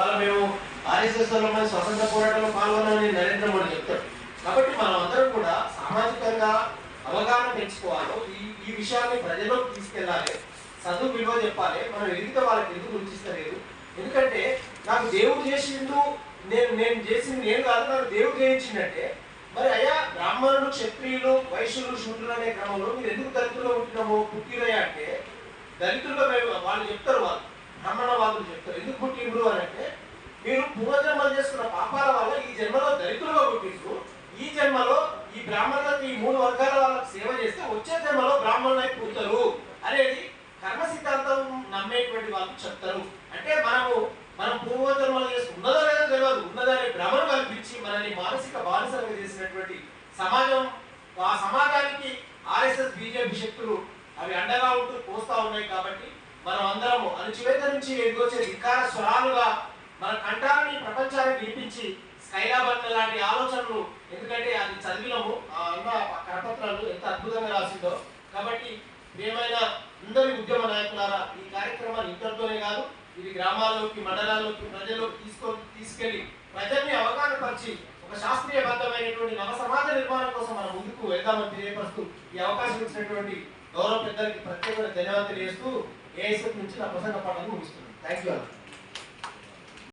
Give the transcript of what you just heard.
వాళ్ళు మేము ఆర్ఎస్ఎస్లో స్వతంత్ర పోరాటంలో పాల్గొనాలని నరేంద్ర మోడీ చెప్తాడు కాబట్టి మనం అందరం కూడా సామాజికంగా అవగాహన పెంచుకోవాలి. ఈ ఈ విషయాన్ని ప్రజల్లోకి తీసుకెళ్ళాలి. చదువు విలువ చెప్పాలి. మనం ఎదిగితే వాళ్ళకి ఎందుకు రుచిస్తలేదు ఎందుకంటే నాకు దేవుడు చేసిండు నేను నేను చేసింది నేను కాదు నాకు దేవుడు చేయించిందంటే మరి అయ్యా బ్రాహ్మణులు క్షత్రియులు వైశ్యులు శూద్రులు అనే క్రమంలో మీరు ఎందుకు దళితుల్లో ఉంటున్నాము? పుట్టిరయ్యా అంటే దళితుల్లో మేము వాళ్ళు చెప్తారు వాళ్ళు. బ్రాహ్మణ వాళ్ళు చెప్తారు. ఎందుకు పుట్టిండ్రు అని అంటే మీరు పూర్వజన్మలు చేసుకున్న పాపాల వల్ల ఈ జన్మలో దరిద్రులుగా పుట్టించు ఈ జన్మలో ఈ బ్రాహ్మణులకు ఈ మూడు వర్గాల వాళ్ళకి సేవ చేస్తే వచ్చే జన్మలో బ్రాహ్మణులై పుడతారు. అనేది కర్మ సిద్ధాంతం నమ్మేటువంటి వాళ్ళు చెప్తారు. అంటే మనము మనం పూర్వజన్మలు చేసి ఉన్నదో లేదో తెలియదు ఉన్నదని భ్రమను కల్పించి మనల్ని మానసిక బానిసలుగా చేసినటువంటి సమాజం ఆ సమాజానికి ఆర్ఎస్ఎస్ బీజేపీ శక్తులు అవి అండగా ఉంటూ పోస్తా ఉన్నాయి కాబట్టి మనం అందరము అణచివేత నుంచి ఎదుగొచ్చే వికార స్వరాలుగా స్కైలాబండ్ లాంటి ఆలోచనలు ఎందుకంటే అది చదివినము. ఆ అన్న కరపత్రాలు ఎంత అద్భుతంగా రాసిందో. కాబట్టి మేమైనా అందరి ఉద్యమ నాయకులారా ఈ కార్యక్రమాన్ని ఇద్దరితోనే కాదు ఇది గ్రామాల్లోకి మండలాల్లోకి ప్రజల్లోకి తీసుకో తీసుకెళ్ళి ప్రజల్ని అవగాహన పరిచి ఒక శాస్త్రీయబద్ధమైనటువంటి నవ సమాజ నిర్మాణం కోసం మనం ముందుకు వెళ్దామని తెలియపరుస్తూ ఈ అవకాశం ఇచ్చినటువంటి గౌరవ పెద్దలకి ప్రత్యేకమైన ధన్యవాదాలు తెలియజేస్తూ ఏఎస్ఎఫ్ నుంచి నా ప్రసంగ పాఠాన్ని ముగిస్తున్నాను. Thank you